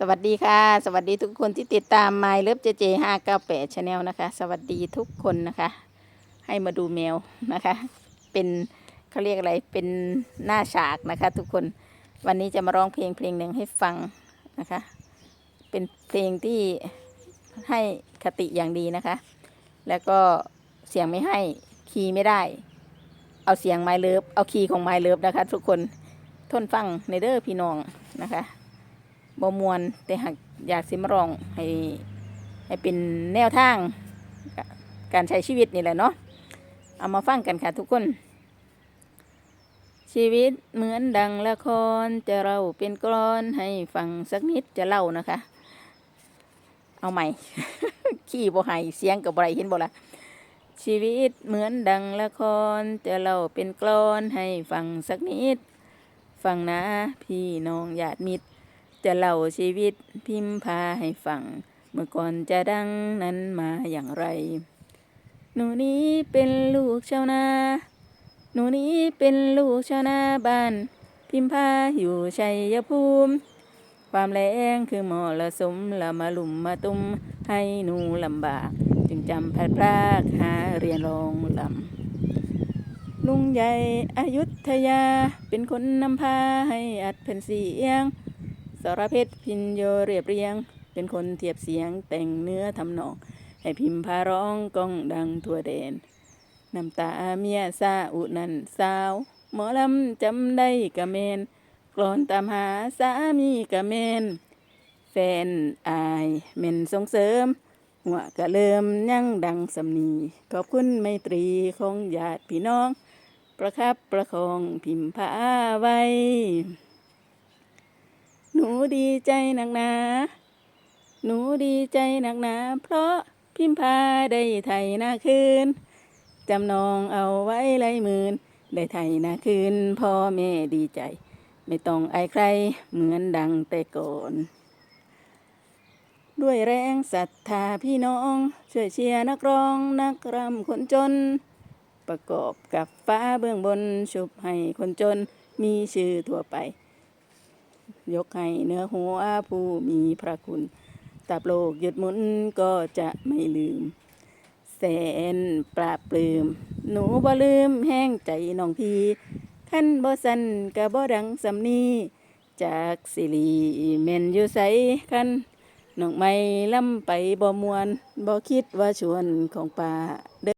สวัสดีค่ะ สวัสดีทุกคนที่ติดตาม My Love JJ 598 Channel นะคะ สวัสดีทุกคนนะคะ ให้มาดูแมวนะคะ เป็นเขาเรียกอะไรเป็นหน้าฉากนะคะ ทุกคนวันนี้จะมาร้องเพลงเพลงหนึ่งให้ฟังนะคะ เป็นเพลงที่ให้คติอย่างดีนะคะ แล้วก็เสียงไม่ให้คีย์ไม่ได้ เอาเสียงไมเลิฟเอาคีย์ของไมเลิฟนะคะ ทุกคนทนฟังในเด้อพี่น้องนะคะ บมวนแต่หากอยากสิมาร้องให้ให้เป็นแนวทาง การใช้ชีวิตนี่แหละเนาะเอามาฟังกันค่ะทุกคน ชีวิตเหมือนดังละครจะเราเป็นกรอนให้ฟังสักนิดจะเล่านะคะ เอาใหม่ ขี้บ่ให้เสียงกับบ่ไรเห็นบ่ละชีวิตเหมือนดังละครจะเล่าเป็นกรอนให้ฟังสักนิด ฟังนะพี่น้องญาติมิตร จะเล่าชีวิตพิมพ์พาให้ฟัง เมื่อก่อนจะดังนั้นมาอย่างไร หนูนี้เป็นลูกชาวนา หนูนี้เป็นลูกชาวนาบ้าน พิมพาอยู่ชัยภูมิ ความแรงคือมรสุมละมาลุมมาตุ้มให้หนูลำบาก จึงจำพัดพรากหาเรียนรองลำลุงใหญ่อายุทยาเป็นคนนำพาให้อัดแผ่นเสียง สรเพชรพินโยเรียบเรียง เป็นคนเทียบเสียงแต่งเนื้อทำนอง ให้พิมพ์พาร้องก้องดังทั่วแดนน้ำตาเมียซาอุนันสาว หมอลำจำได้กะเมนกลอนตามหาสามีกะเมน แฟนอายเมนส่งเสริม หัวกะเริ่มยั่งดังสำนีขอบคุณไมตรีของญาติพี่น้อง ประคับประคองพิมพ์พาไว้ ดีใจหนักหนา หนูดีใจหนักหนา เพราะพิมพาได้ไถนาคืน จำนองเอาไว้ไรหมื่น ได้ไถนาคืนพ่อแม่ดีใจ ไม่ต้องอายใครเหมือนดังแต่ก่อน ด้วยแรงศรัทธาพี่น้อง ช่วยเชียร์นักร้องนักรำคนจน ประกอบกับฟ้าเบื้องบนชุบให้คนจนมีชื่อทั่วไป ยกให้เนื้อหัวผู้มีพระคุณ ตับโลกหยุดหมุนก็จะไม่ลืม แสนปราบปลื้มหนูบ่ลืมแห้งใจน้องพี่ขั้นบ่สันกะบ่ดังสำนีจากสิรีเมนอยู่ใสคันน้องไม่ล่ำไปบ่มวนบ่คิดว่าชวนของป่า